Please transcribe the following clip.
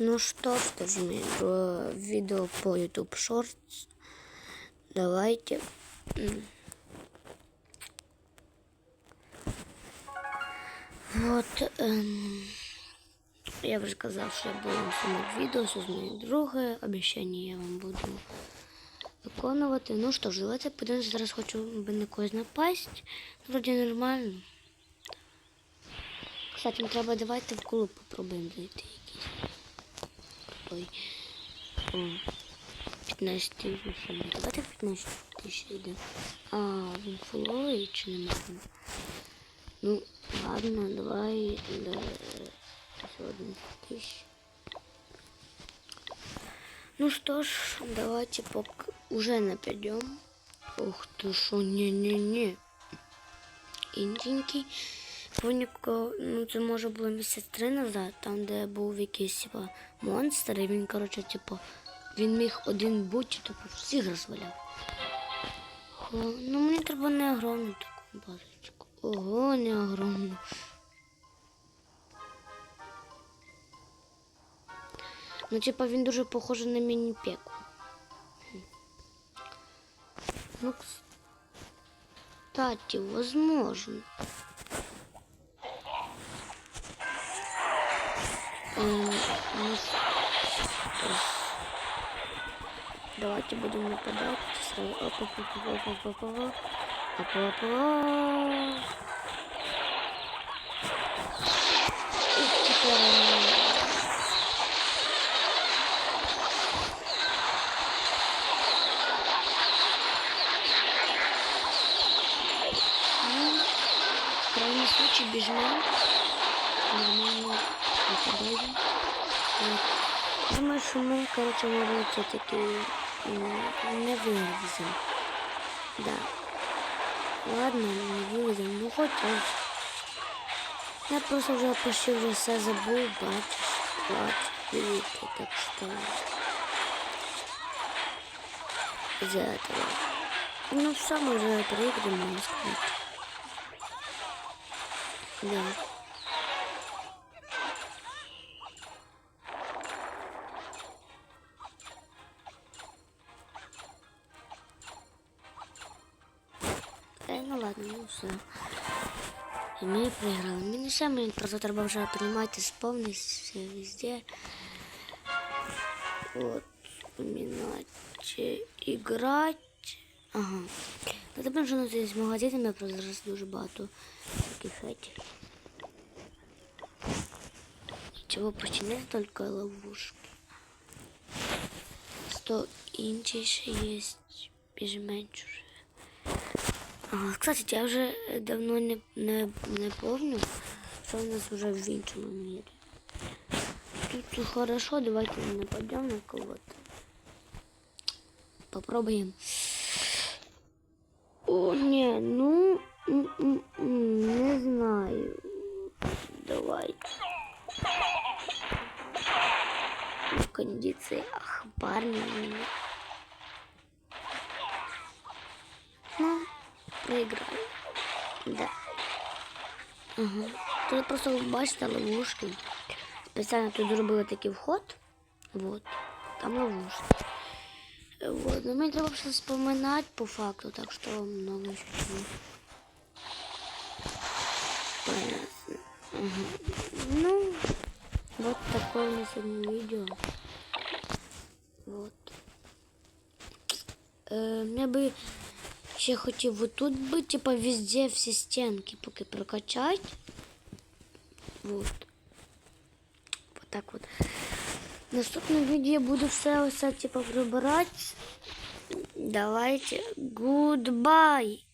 Ну что ж, тоже э, видео по YouTube Shorts. Давайте. Вот. ем, я вже казав, що я буду знімати відео, це з моєю другою. Обіцяння я вам буду виконувати. Ну що ж, давайте подивимося. Зараз хочу би на когось напасть. Вроді нормально. Кстати, треба давайте в клуб попробуємо зайти. Ой. О, 15 тисяч. Давайте 15 тисяч йде. А, він фуловий чи не можна? Ну, ладно, давай до 11 тысяч. Ну что ж, давайте пока уже нападем. Ух ты шо, не-не-не. Інденький. Поніко, ну це може було місяць три назад, там, де був якийсь типа монстр, і він, коротше, типу, він міг один бути, типу, всіх розваляв. Ну мені треба не огромну таку базочку. Ого, не огромну. Ну, типа, він дуже похожий на міні-пеку. Ну, кстати, возможно. Давайте будем нападать. В крайнем случае бежим. Нормально нападаем. Вот. Думаю, що ми, коротше, може все-таки не виліземо. Да. Ладно, не виліземо. Ну хоч раз. Я просто вже почти вже все забув, бачиш. Бачиш, дивіться, так що. Из-за этого. Ну, все, мы уже проиграем, можно сказать. Да. Е, ну ладно, ну все. І ми проіграли. Ми не все, ми просто треба вже приймати сповнити все везде. Вот, вспоминать, э, играть. Ага. Ну, тепер вже ну, з магазинами просто зараз дуже багато таких этих. Не только ловушки. Сто інші ще є більш-менш уже. Ага, кстати, я вже давно не, не, не помню, що у нас вже в іншому мірі. Тут все хорошо, давайте мы нападем на кого-то. Попробуем. О, не, ну, м, м, м, не знаю. Давайте. В кондициях парни. Проиграли. Да. Ага. Тут просто бачите ловушки. Спеціально тут зробили такий вход. Вот. Там ловушки. Вот. Ну, мені треба все вспоминати по факту, так що много чего. Понятно. Ага. Ну, вот такое у нас сегодня видео. Вот. Е, я би ще хотів вот тут би, типа, везде всі стінки поки прокачать. Вот. Вот так вот. В наступному відео я буду все ось це, типа, прибирати. Давайте. Goodbye.